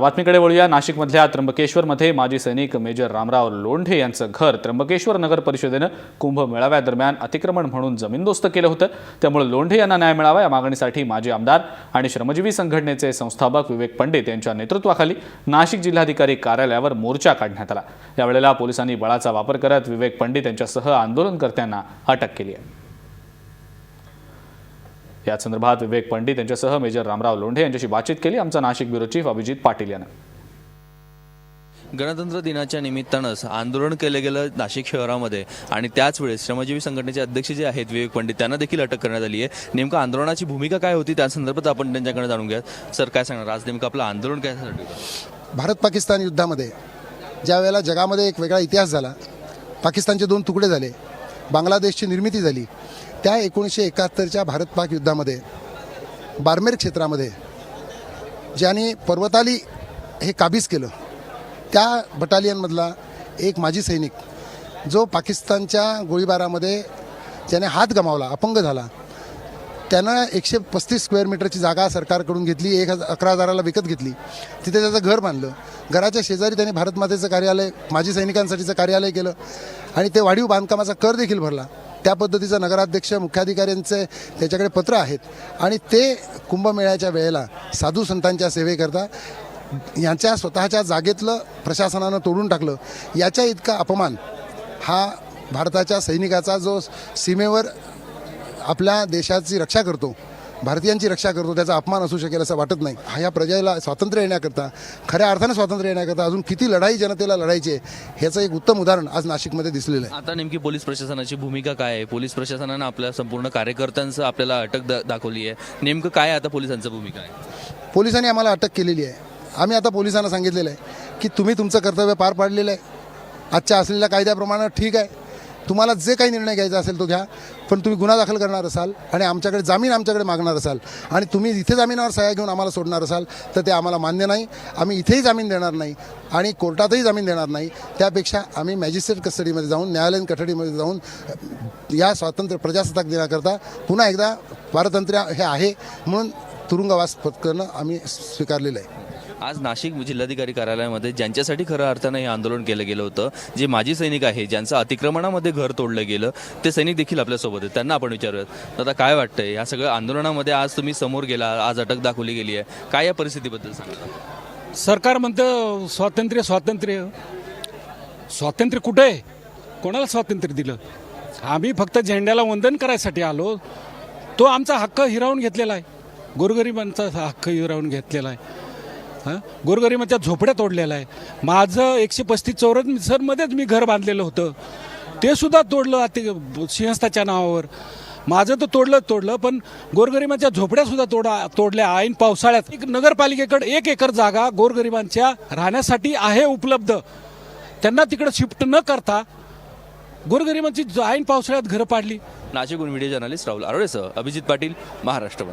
बातमीकडे वळूया. नाशिकमधल्या त्र्यंबकेश्वरमध्ये माजी सैनिक मेजर रामराव लोंढे यांचं घर त्र्यंबकेश्वर नगर परिषदेनं कुंभमेळाव्यादरम्यान अतिक्रमण म्हणून जमीनदोस्त केलं होतं. त्यामुळे लोंढे यांना न्याय मिळावा या मागणीसाठी माजी आमदार आणि श्रमजीवी संघटनेचे संस्थापक विवेक पंडित यांच्या नेतृत्वाखाली नाशिक जिल्हाधिकारी कार्यालयावर मोर्चा काढण्यात आला. यावेळेला पोलिसांनी बळाचा वापर करत विवेक पंडित यांच्यासह आंदोलनकर्त्यांना अटक केली आहे. या संदर्भात विवेक पंडित यांच्यासह मेजर रामराव लोंढे यांच्याशी बातचीत केली. आमचा नाशिक ब्युरो चीफ अभिजित पाटील यानं. गणतंत्र दिनाच्या निमित्तानंच आंदोलन केलं गेलं नाशिक शहरामध्ये. आणि त्याच वेळेस श्रमजीवी संघटनेचे अध्यक्ष जे आहेत विवेक पंडित त्यांना देखील अटक करण्यात आली आहे. नेमकं आंदोलनाची भूमिका काय होती? त्या संदर्भात आपण त्यांच्याकडे जाणून घ्या सर काय सांगणार? आज नेमकं आपलं आंदोलन काय होतं भारत पाकिस्तान युद्धामध्ये ज्या वेळेला जगामध्ये एक वेगळा इतिहास झाला पाकिस्तानचे दोन तुकडे झाले बांगलादेशची निर्मिती झाली त्या एकोणीसशे एकाहत्तरच्या भारत पाक युद्धामध्ये बारमेर क्षेत्रामध्ये ज्यांनी पर्वताली हे काबीज केलं त्या बटालियनमधला एक माजी सैनिक जो पाकिस्तानच्या गोळीबारामध्ये ज्याने हात गमावला अपंग झाला त्यानं एकशे पस्तीस स्क्वेअर मीटरची जागा सरकारकडून घेतली एक हजार अकरा हजाराला विकत घेतली. तिथे त्याचं घर बांधलं. घराच्या शेजारी त्यांनी भारतमातेचं कार्यालय माजी सैनिकांसाठीचं कार्यालय केलं आणि ते वाढीव बांधकामाचा कर देखील भरला. त्या पद्धतीचं नगराध्यक्ष मुख्याधिकाऱ्यांचे त्याच्याकडे पत्र आहेत. आणि ते कुंभमेळ्याच्या वेळेला साधू संतांच्या सेवेकरता यांच्या स्वतःच्या जागेतलं प्रशासनानं तोडून टाकलं. याच्या इतका अपमान हा भारताच्या सैनिकाचा जो सीमेवर आपल्या देशाची रक्षा करतो भारतीयांची रक्षा करतो त्याचा अपमान असू शकेल असं वाटत नाही. हा या प्रजेला स्वातंत्र्य येण्याकरता खऱ्या अर्थानं स्वातंत्र्य येण्याकरता अजून किती लढाई जनतेला लढायची आहे ह्याचं एक उत्तम उदाहरण आज नाशिकमध्ये दिसलेलं आहे. आता नेमकी पोलीस प्रशासनाची भूमिका काय आहे? पोलीस प्रशासनानं आपल्या संपूर्ण कार्यकर्त्यांचं आपल्याला अटक दा दाखवली आहे. नेमकं काय आता पोलिसांचं भूमिका आहे? पोलिसांनी आम्हाला अटक केलेली आहे. आम्ही आता पोलिसांना सांगितलेलं आहे की तुम्ही तुमचं कर्तव्य पार पाडलेलं आहे. आजच्या असलेल्या कायद्याप्रमाणे ठीक आहे. तुम्हाला जे काही निर्णय घ्यायचा असेल तो घ्या पण तुम्ही गुन्हा दाखल करणार असाल आणि आमच्याकडे जामीन आमच्याकडे मागणार असाल आणि तुम्ही इथे जामिनावर सह्या घेऊन आम्हाला सोडणार असाल तर ते आम्हाला मान्य नाही. आम्ही इथेही जामीन देणार नाही आणि कोर्टातही जामीन देणार नाही. त्यापेक्षा आम्ही मॅजिस्ट्रेट कस्टडीमध्ये जाऊन न्यायालयीन कठडीमध्ये जाऊन या स्वातंत्र्य प्रजासत्ताक दिनाकरता पुन्हा एकदा पारतंत्र्य हे आहे म्हणून तुरुंगवास पत्करणं आम्ही स्वीकारलेलं आहे. आज नाशिक जिल्हाधिकारी कार्यालयामध्ये ज्यांच्यासाठी खऱ्या अर्थानं हे आंदोलन केलं गेलं होतं जे माजी सैनिक आहे ज्यांचं अतिक्रमणामध्ये घर तोडलं गेलं ते सैनिक देखील आपल्यासोबत आहेत. त्यांना आपण विचारूयात. आता काय वाटतंय? या सगळ्या आंदोलनामध्ये आज तुम्ही समोर गेला आज अटक दाखवली गेली आहे. काय या परिस्थितीबद्दल सांगता? सरकार म्हणतं स्वातंत्र्य स्वातंत्र्य. स्वातंत्र्य कुठं? आहे कोणाला स्वातंत्र्य दिलं? आम्ही फक्त झेंड्याला वंदन करायसाठी आलो. तो आमचा हक्क हिरावून घेतलेला आहे. गोरगरिबांचा हक्क हिरावून घेतलेला आहे. हां? गोरगरिबांच्या झोपड्या तोडलेल्या आहे. माझं एकशे पस्तीस चौरस चौऱ्याहत्तरमध्येच मी घर बांधलेलं होतं. ते सुद्धा तोडलं ते सिंहस्थाच्या नावावर. माझं तर तोडलं तोडलं पण गोरगरिबांच्या झोपड्या सुद्धा तोडा तोडल्या ऐन पावसाळ्यात. एक नगरपालिकेकडे एक एकर जागा गोरगरिबांच्या राहण्यासाठी आहे उपलब्ध. त्यांना तिकडं शिफ्ट न करता गोरगरिबांची ऐन पावसाळ्यात घरं पाडली. नाशिकहून व्हिडिओ जर्नलिस्ट राहुल आरोडेसह अभिजित पाटील महाराष्ट्र